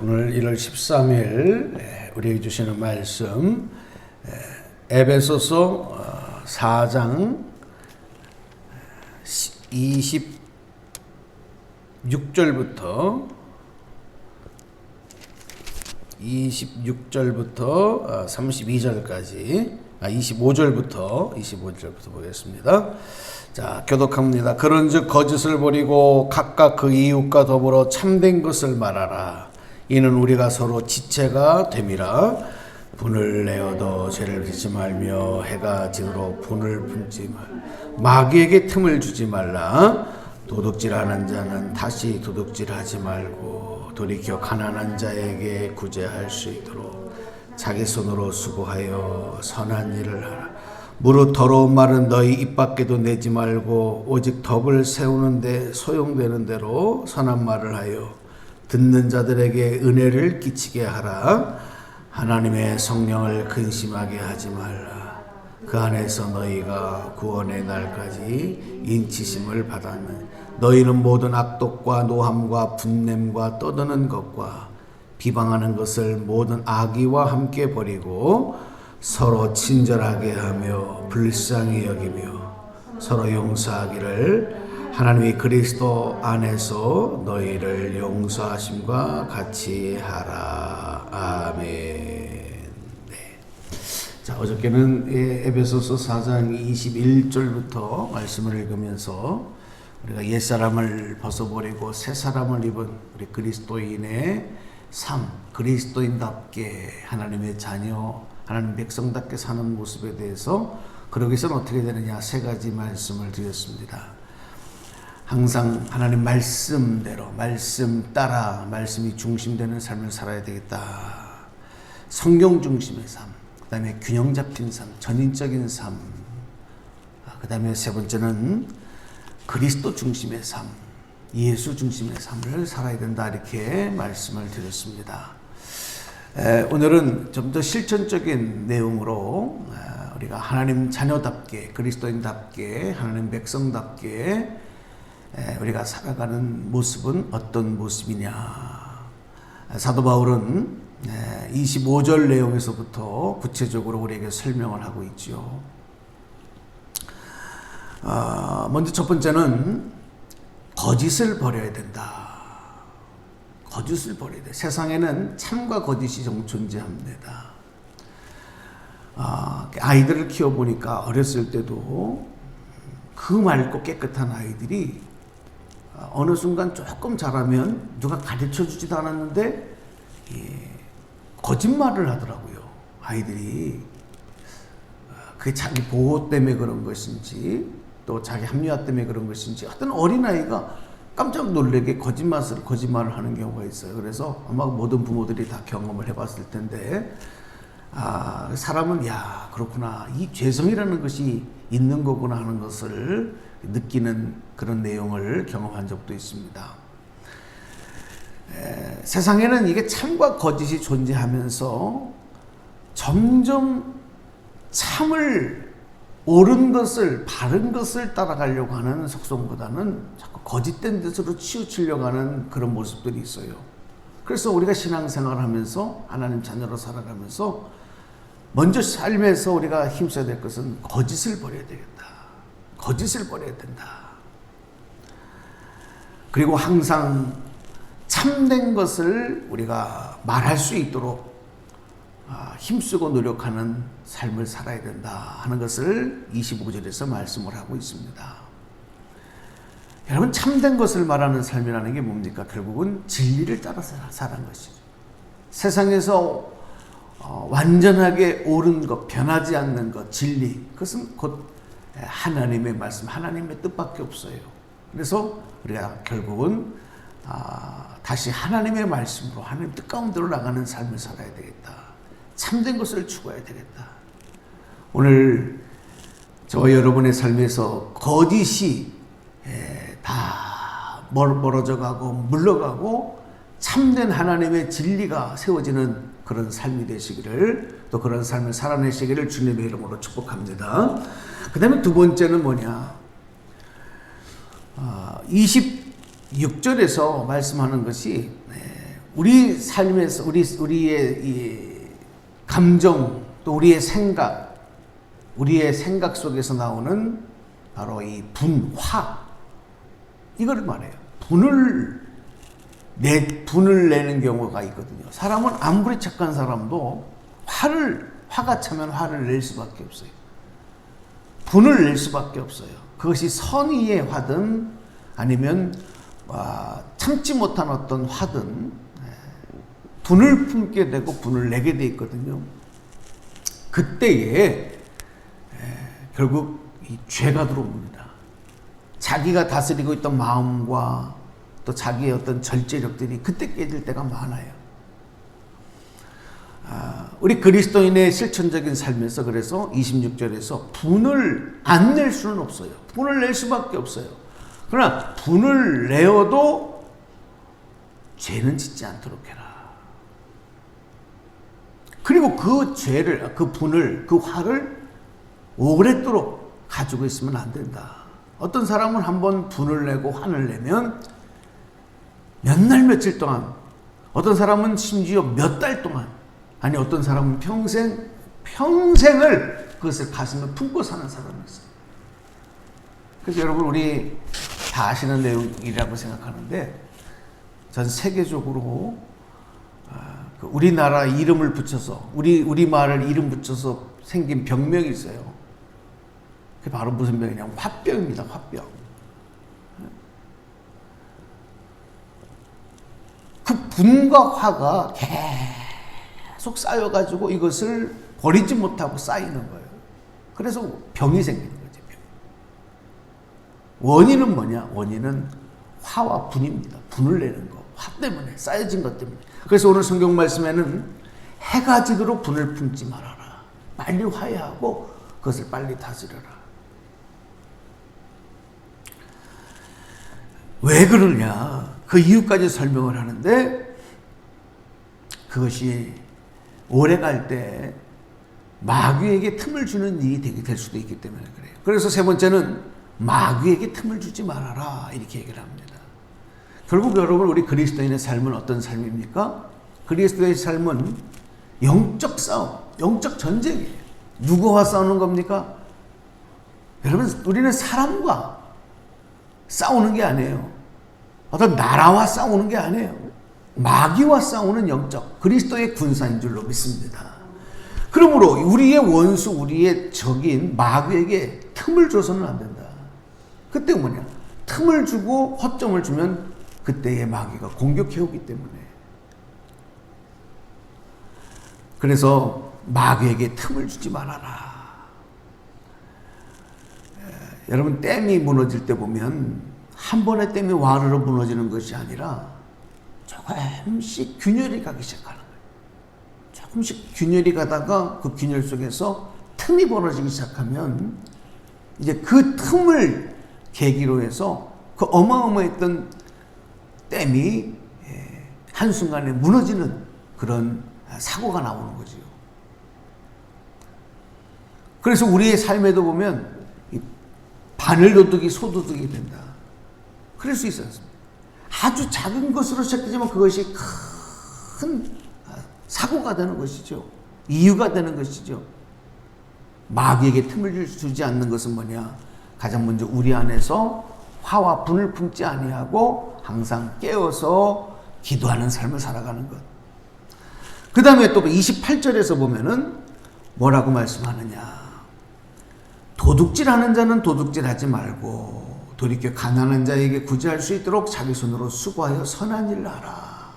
오늘 1월 13일 우리에게 주시는 말씀 에, 에베소서 어, 4장 26절부터 26절부터 32절까지 아 25절부터 25절부터 보겠습니다. 자, 교독합니다. 그런즉 거짓을 버리고 각각 그 이웃과 더불어 참된 것을 말하라. 이는 우리가 서로 지체가 됨이라. 분을 내어도 죄를 짓지 말며 해가 지도록 분을 분지 말. 마귀에게 틈을 주지 말라. 도둑질하는 자는 다시 도둑질하지 말고 돌이켜 가난한 자에게 구제할 수 있도록 자기 손으로 수고하여 선한 일을 하라. 무릇 더러운 말은 너희 입 밖에도 내지 말고 오직 덕을 세우는데 소용되는 대로 선한 말을 하여 듣는 자들에게 은혜를 끼치게 하라. 하나님의 성령을 근심하게 하지 말라. 그 안에서 너희가 구원의 날까지 인치심을 받았는 너희는 모든 악독과 노함과 분냄과 떠드는 것과 비방하는 것을 모든 악의와 함께 버리고 서로 친절하게 하며 불쌍히 여기며 서로 용서하기를 하나님이 그리스도 안에서 너희를 용서하심과 같이 하라. 아멘. 네. 자, 어저께는 에베소서 4장 21절부터 말씀을 읽으면서 우리가 옛사람을 벗어버리고 새 사람을 입은 우리 그리스도인의 삶, 그리스도인답게 하나님의 자녀, 하나님 백성답게 사는 모습에 대해서 그러기 위해서는 어떻게 되느냐 세 가지 말씀을 드렸습니다. 항상 하나님 말씀대로 말씀 따라 말씀이 중심되는 삶을 살아야 되겠다. 성경 중심의 삶, 그다음에 균형 잡힌 삶, 전인적인 삶. 그다음에 세 번째는 그리스도 중심의 삶, 예수 중심의 삶을 살아야 된다 이렇게 말씀을 드렸습니다. 에, 오늘은 좀 더 실천적인 내용으로 에, 우리가 하나님 자녀답게 그리스도인답게 하나님 백성답게 에, 우리가 살아가는 모습은 어떤 모습이냐 사도 바울은 25절 내용에서부터 구체적으로 우리에게 설명을 하고 있죠. 아, 먼저 첫 번째는 거짓을 버려야 된다. 거짓을 버려야 돼. 세상에는 참과 거짓이 존재합니다. 아, 아이들을 키워보니까 어렸을 때도 그 맑고 깨끗한 아이들이 어느 순간 조금 자라면 누가 가르쳐 주지도 않았는데 예, 거짓말을 하더라고요. 아이들이 그게 자기 보호 때문에 그런 것인지 또 자기 합리화 때문에 그런 것인지 어떤 어린아이가 깜짝 놀래게 거짓말을 거짓말을 하는 경우가 있어요. 그래서 아마 모든 부모들이 다 경험을 해봤을 텐데 아 사람은 야 그렇구나 이 죄성이라는 것이 있는 거구나 하는 것을 느끼는 그런 내용을 경험한 적도 있습니다. 에, 세상에는 이게 참과 거짓이 존재하면서 점점 참을 옳은 것을 바른 것을 따라가려고 하는 속성보다는 자꾸 거짓된 뜻으로 치우치려고 하는 그런 모습들이 있어요. 그래서 우리가 신앙생활을 하면서 하나님 자녀로 살아가면서 먼저 삶에서 우리가 힘써야 될 것은 거짓을 버려야 되겠다. 거짓을 버려야 된다. 그리고 항상 참된 것을 우리가 말할 수 있도록 아, 힘쓰고 노력하는 삶을 살아야 된다 하는 것을 25절에서 말씀을 하고 있습니다. 여러분 참된 것을 말하는 삶이라는 게 뭡니까? 결국은 진리를 따라서 사는 것이죠. 세상에서 어, 완전하게 옳은 것, 변하지 않는 것, 진리 그것은 곧 하나님의 말씀, 하나님의 뜻밖에 없어요. 그래서 우리가 결국은 아, 다시 하나님의 말씀으로 하나님 뜻 가운데로 나가는 삶을 살아야 되겠다. 참된 것을 추구해야 되겠다. 오늘 저와 여러분의 삶에서 거짓이 다 멀어져 가고 물러가고 참된 하나님의 진리가 세워지는 그런 삶이 되시기를 또 그런 삶을 살아내시기를 주님의 이름으로 축복합니다. 그 다음에 두 번째는 뭐냐? 26절에서 말씀하는 것이 우리 삶에서 우리 우리의 이 감정 또 우리의 생각 우리의 생각 속에서 나오는 바로 이 분화 이걸 말해요. 분을 내 분을 내는 경우가 있거든요. 사람은 아무리 착한 사람도 화를 화가 차면 화를 낼 수밖에 없어요. 분을 낼 수밖에 없어요. 그것이 선의의 화든 아니면 아, 참지 못한 어떤 화든 예, 분을 품게 되고 분을 내게 돼 있거든요. 그때에 예, 결국 이 죄가 들어옵니다. 자기가 다스리고 있던 마음과 또 자기의 어떤 절제력들이 그때 깨질 때가 많아요. 아, 우리 그리스도인의 실천적인 삶에서 그래서 26절에서 분을 안 낼 수는 없어요. 분을 낼 수밖에 없어요. 그러나 분을 내어도 죄는 짓지 않도록 해라. 그리고 그 죄를, 그 분을, 그 화를 오랫도록 가지고 있으면 안 된다. 어떤 사람은 한번 분을 내고 화를 내면 몇 날 며칠 동안, 어떤 사람은 심지어 몇 달 동안, 아니 어떤 사람은 평생, 평생을 그것을 가슴에 품고 사는 사람이 있어요. 그래서 여러분 우리 다 아시는 내용이라고 생각하는데 전 세계적으로 아, 그 우리나라 이름을 붙여서 우리 우리 말을 이름 붙여서 생긴 병명이 있어요. 그게 바로 무슨 병이냐면 화병입니다. 화병. 그 분과 화가 계속 쌓여가지고 이것을 버리지 못하고 쌓이는 거예요. 그래서 병이 생기는 거죠. 병. 원인은 뭐냐? 원인은 화와 분입니다. 분을 내는 거. 화 때문에, 쌓여진 것 때문에. 그래서 오늘 성경 말씀에는 해가 지도록 분을 품지 말아라. 빨리 화해하고 그것을 빨리 다스려라. 왜 그러냐? 그 이유까지 설명을 하는데 그것이 오래 갈 때 마귀에게 틈을 주는 일이 되게 될 수도 있기 때문에 그래요. 그래서 세 번째는 마귀에게 틈을 주지 말아라 이렇게 얘기를 합니다. 결국 여러분 우리 그리스도인의 삶은 어떤 삶입니까? 그리스도의 삶은 영적 싸움, 영적 전쟁이에요. 누구와 싸우는 겁니까? 여러분 우리는 사람과 싸우는 게 아니에요. 어떤 나라와 싸우는 게 아니에요. 마귀와 싸우는 영적 그리스도의 군사인 줄로 믿습니다. 그러므로 우리의 원수, 우리의 적인 마귀에게 틈을 줘서는 안 된다. 그때 뭐냐? 틈을 주고 허점을 주면 그때의 마귀가 공격해 오기 때문에. 그래서 마귀에게 틈을 주지 말아라. 여러분 댐이 무너질 때 보면 한 번에 댐이 와르르 무너지는 것이 아니라 조금씩 균열이 가기 시작하는 거예요. 조금씩 균열이 가다가 그 균열 속에서 틈이 벌어지기 시작하면 이제 그 틈을 계기로 해서 그 어마어마했던 댐이 예, 한순간에 무너지는 그런 사고가 나오는 거죠. 그래서 우리의 삶에도 보면 바늘 도둑이 소도둑이 된다. 그럴 수 있어요. 아주 작은 것으로 시작되지만 그것이 큰 사고가 되는 것이죠. 이유가 되는 것이죠. 마귀에게 틈을 주지 않는 것은 뭐냐? 가장 먼저 우리 안에서 화와 분을 품지 아니하고 항상 깨어서 기도하는 삶을 살아가는 것. 그 다음에 또 28절에서 보면은 뭐라고 말씀하느냐. 도둑질하는 자는 도둑질하지 말고 돌이켜 가난한 자에게 구제할 수 있도록 자기 손으로 수고하여 선한 일을 하라.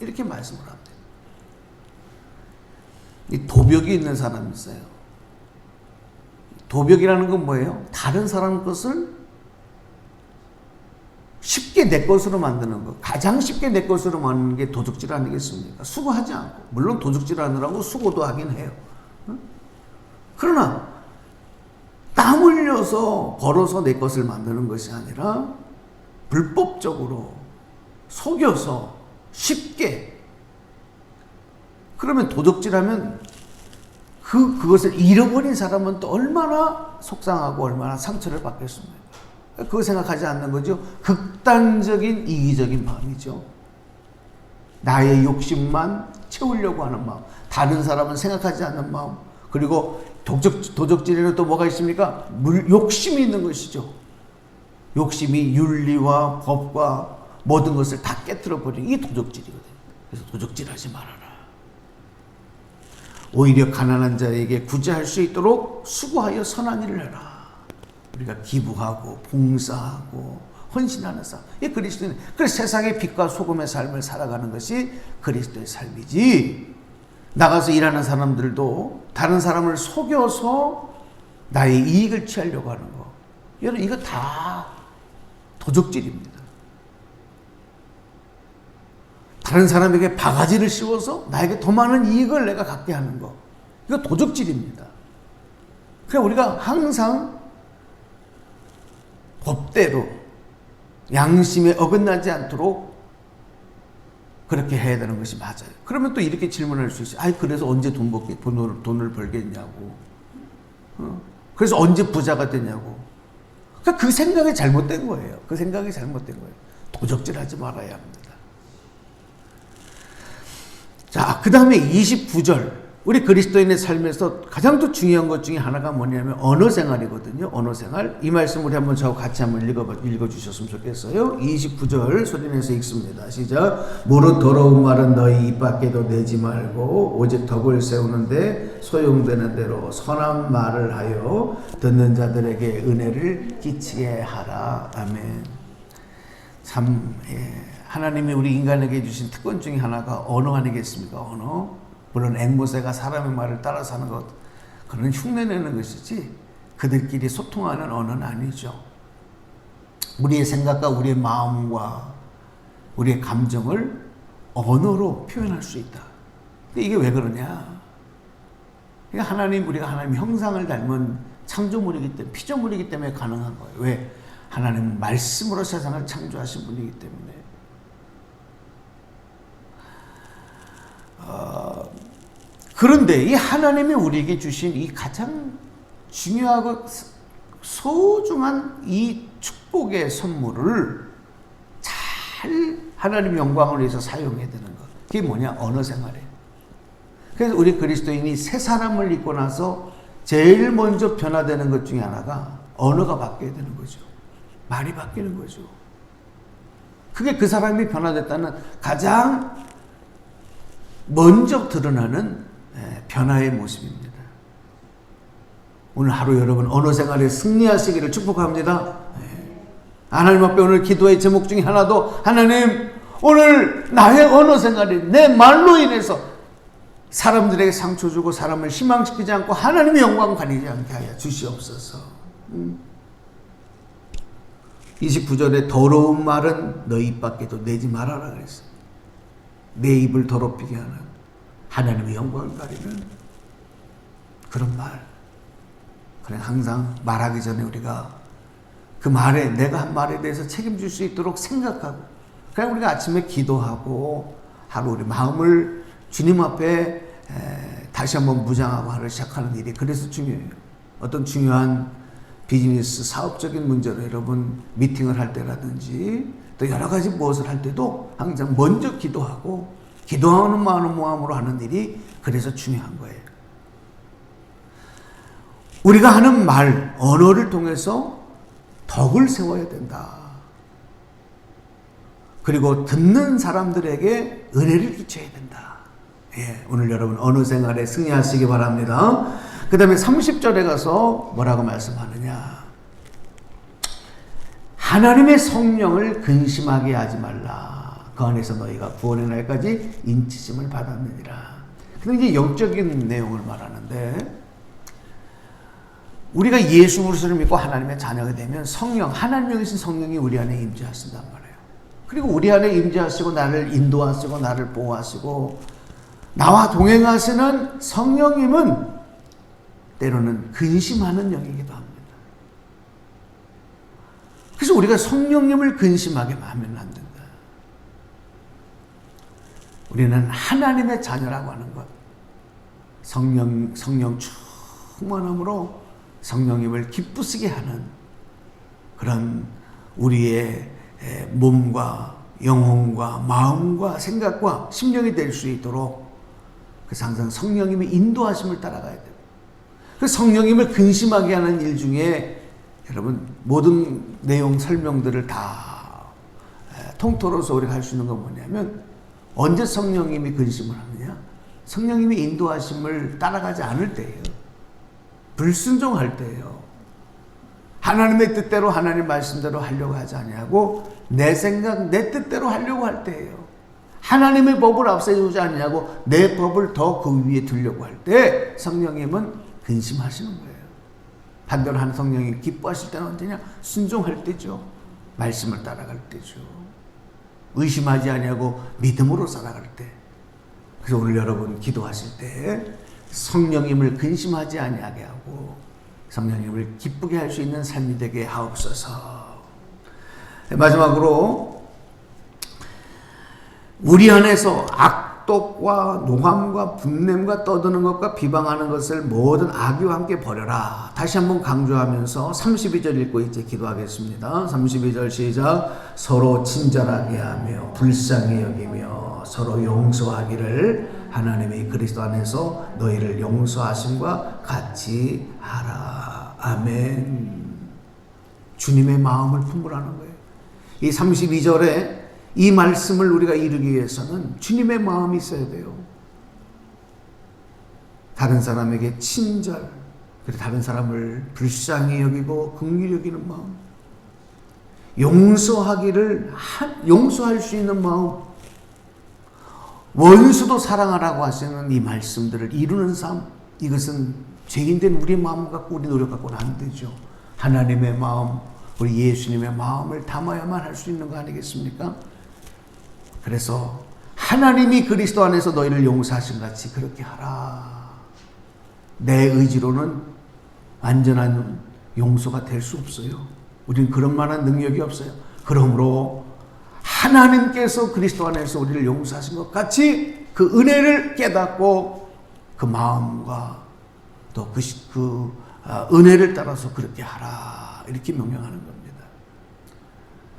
이렇게 말씀을 합니다. 이 도벽이 있는 사람이 있어요. 도벽이라는 건 뭐예요? 다른 사람 것을 쉽게 내 것으로 만드는 것. 가장 쉽게 내 것으로 만드는 게 도둑질 아니겠습니까? 수고하지 않고. 물론 도둑질 하느라고 수고도 하긴 해요. 그러나 땀 흘려서 벌어서 내 것을 만드는 것이 아니라 불법적으로 속여서 쉽게 그러면 도둑질하면 그 그것을 잃어버린 사람은 또 얼마나 속상하고 얼마나 상처를 받겠습니까? 그거 생각하지 않는 거죠. 극단적인 이기적인 마음이죠. 나의 욕심만 채우려고 하는 마음, 다른 사람은 생각하지 않는 마음, 그리고 도적, 도적질에는 또 뭐가 있습니까? 물, 욕심이 있는 것이죠. 욕심이 윤리와 법과 모든 것을 다 깨뜨려 버리는 이게 도적질이거든요. 그래서 도적질하지 말아라. 오히려 가난한 자에게 구제할 수 있도록 수고하여 선한 일을 해라. 우리가 기부하고 봉사하고 헌신하는 삶. 이 그리스도인. 그래서 세상의 빛과 소금의 삶을 살아가는 것이 그리스도의 삶이지. 나가서 일하는 사람들도 다른 사람을 속여서 나의 이익을 취하려고 하는 거. 여러분 이거 다 도적질입니다. 다른 사람에게 바가지를 씌워서 나에게 더 많은 이익을 내가 갖게 하는 거. 이거 도적질입니다. 그래 우리가 항상 법대로 양심에 어긋나지 않도록 그렇게 해야 되는 것이 맞아요. 그러면 또 이렇게 질문할 수 있어요. 아이 그래서 언제 돈 벌게 돈을 돈을 벌겠냐고. 어? 그래서 언제 부자가 되냐고. 그러니까 그 생각이 잘못된 거예요. 그 생각이 잘못된 거예요. 도적질 하지 말아야 합니다. 자, 그 다음에 29절. 우리 그리스도인의 삶에서 가장 또 중요한 것 중에 하나가 뭐냐면 언어 생활이거든요. 언어 생활. 이 말씀 우리 한번 저 같이 한번 읽어, 읽어 주셨으면 좋겠어요. 29절 소리내서 읽습니다. 시작. 무릇 더러운 말은 너희 입 밖에도 내지 말고 오직 덕을 세우는데 소용되는 대로 선한 말을 하여 듣는 자들에게 은혜를 끼치게 하라. 아멘. 참, 예. 하나님이 우리 인간에게 주신 특권 중에 하나가 언어 아니겠습니까? 언어. 물론 앵무새가 사람의 말을 따라 사는 것, 그런 흉내내는 것이지 그들끼리 소통하는 언어는 아니죠. 우리의 생각과 우리의 마음과 우리의 감정을 언어로 표현할 수 있다. 근데 이게 왜 그러냐? 하나님, 우리가 하나님 형상을 닮은 창조물이기 때문에, 피조물이기 때문에 가능한 거예요. 왜? 하나님 말씀으로 세상을 창조하신 분이기 때문에. 어, 그런데 이 하나님이 우리에게 주신 이 가장 중요하고 소중한 이 축복의 선물을 잘 하나님 영광을 위해서 사용해야 되는 것. 그게 뭐냐? 언어 생활이에요. 그래서 우리 그리스도인이 새 사람을 입고 나서 제일 먼저 변화되는 것 중에 하나가 언어가 바뀌어야 되는 거죠. 말이 바뀌는 거죠. 그게 그 사람이 변화됐다는 가장 먼저 드러나는 예, 변화의 모습입니다. 오늘 하루 여러분 언어 생활에 승리하시기를 축복합니다. 예. 하나님 앞에 오늘 기도의 제목 중에 하나도 하나님 오늘 나의 언어 생활이 내 말로 인해서 사람들에게 상처 주고 사람을 희망시키지 않고 하나님의 영광 가리지 않게 하여 주시옵소서. 29절에 음. 더러운 말은 너희 입 밖에도 내지 말아라 그랬어요. 내 입을 더럽히게 하는 하나님의 영광을 가리는 그런 말. 그래 항상 말하기 전에 우리가 그 말에 내가 한 말에 대해서 책임질 수 있도록 생각하고 그냥 우리가 아침에 기도하고 하루 우리 마음을 주님 앞에 다시 한번 무장하고 하루 시작하는 일이 그래서 중요해요. 어떤 중요한 비즈니스 사업적인 문제로 여러분 미팅을 할 때라든지 또 여러 가지 무엇을 할 때도 항상 먼저 기도하고 기도하는 마음으로 하는 일이 그래서 중요한 거예요. 우리가 하는 말, 언어를 통해서 덕을 세워야 된다. 그리고 듣는 사람들에게 은혜를 끼쳐야 된다. 예, 오늘 여러분 언어 생활에 승리하시기 바랍니다. 그 다음에 30절에 가서 뭐라고 말씀하느냐. 하나님의 성령을 근심하게 하지 말라. 그 안에서 너희가 구원의 날까지 인치심을 받았느니라. 근데 이제 영적인 내용을 말하는데 우리가 예수 그리스도를 믿고 하나님의 자녀가 되면 성령, 하나님이신 성령이 우리 안에 임재하신단 말이에요. 그리고 우리 안에 임재하시고 나를 인도하시고 나를 보호하시고 나와 동행하시는 성령님은 때로는 근심하는 영이기도 합니다. 그래서 우리가 성령님을 근심하게 하면 안 된다. 우리는 하나님의 자녀라고 하는 것. 성령, 성령 충만함으로 성령님을 기쁘시게 하는 그런 우리의 몸과 영혼과 마음과 생각과 심령이 될 수 있도록 그래서 항상 성령님의 인도하심을 따라가야 돼요. 그 성령님을 근심하게 하는 일 중에 여러분 모든 내용 설명들을 다 에, 통틀어서 우리가 할 수 있는 건 뭐냐면 언제 성령님이 근심을 하느냐? 성령님의 인도하심을 따라가지 않을 때예요. 불순종할 때예요. 하나님의 뜻대로 하나님 말씀대로 하려고 하지 아니하고 내 생각 내 뜻대로 하려고 할 때예요. 하나님의 법을 앞세우지 않냐고 내 법을 더 그 위에 두려고 할 때 성령님은 근심하시는 거예요. 반대로 한 성령이 기뻐하실 때는 언제냐? 순종할 때죠. 말씀을 따라갈 때죠. 의심하지 아니하고 믿음으로 살아갈 때. 그래서 오늘 여러분 기도하실 때 성령님을 근심하지 아니하게 하고 성령님을 기쁘게 할 수 있는 삶이 되게 하옵소서. 마지막으로 우리 안에서 악 독과 노함과 분냄과 떠드는 것과 비방하는 것을 모든 악의와 함께 버려라. 다시 한번 강조하면서 32절 읽고 이제 기도하겠습니다. 32절 시작. 서로 친절하게 하며 불쌍히 여기며 서로 용서하기를 하나님이 그리스도 안에서 너희를 용서하심과 같이 하라. 아멘. 주님의 마음을 품으라는 거예요. 이 32절에 이 말씀을 우리가 이루기 위해서는 주님의 마음이 있어야 돼요. 다른 사람에게 친절, 그리고 다른 사람을 불쌍히 여기고 긍휼히 여기는 마음, 용서하기를 하- 용서할 수 있는 마음, 원수도 사랑하라고 하시는 이 말씀들을 이루는 삶, 이것은 죄인된 우리 마음 갖고 우리 노력 갖고는 안 되죠. 하나님의 마음, 우리 예수님의 마음을 담아야만 할 수 있는 거 아니겠습니까? 그래서 하나님이 그리스도 안에서 너희를 용서하신 같이 그렇게 하라. 내 의지로는 완전한 용서가 될 수 없어요. 우리는 그런 만한 능력이 없어요. 그러므로 하나님께서 그리스도 안에서 우리를 용서하신 것 같이 그 은혜를 깨닫고 그 마음과 또그 그, 아, 은혜를 따라서 그렇게 하라. 이렇게 명령하는 겁니다.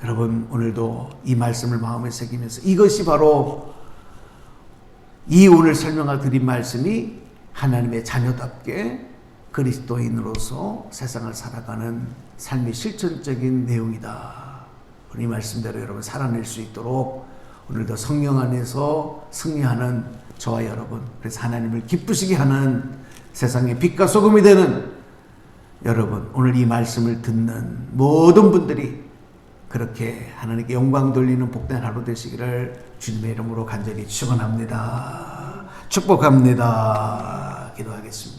여러분 오늘도 이 말씀을 마음에 새기면서 이것이 바로 이 오늘 설명할 드린 말씀이 하나님의 자녀답게 그리스도인으로서 세상을 살아가는 삶의 실천적인 내용이다. 이 말씀대로 여러분 살아낼 수 있도록 오늘도 성령 안에서 승리하는 저와 여러분 그래서 하나님을 기쁘시게 하는 세상의 빛과 소금이 되는 여러분 오늘 이 말씀을 듣는 모든 분들이 그렇게 하나님께 영광 돌리는 복된 하루 되시기를 주님의 이름으로 간절히 축원합니다. 축복합니다. 기도하겠습니다.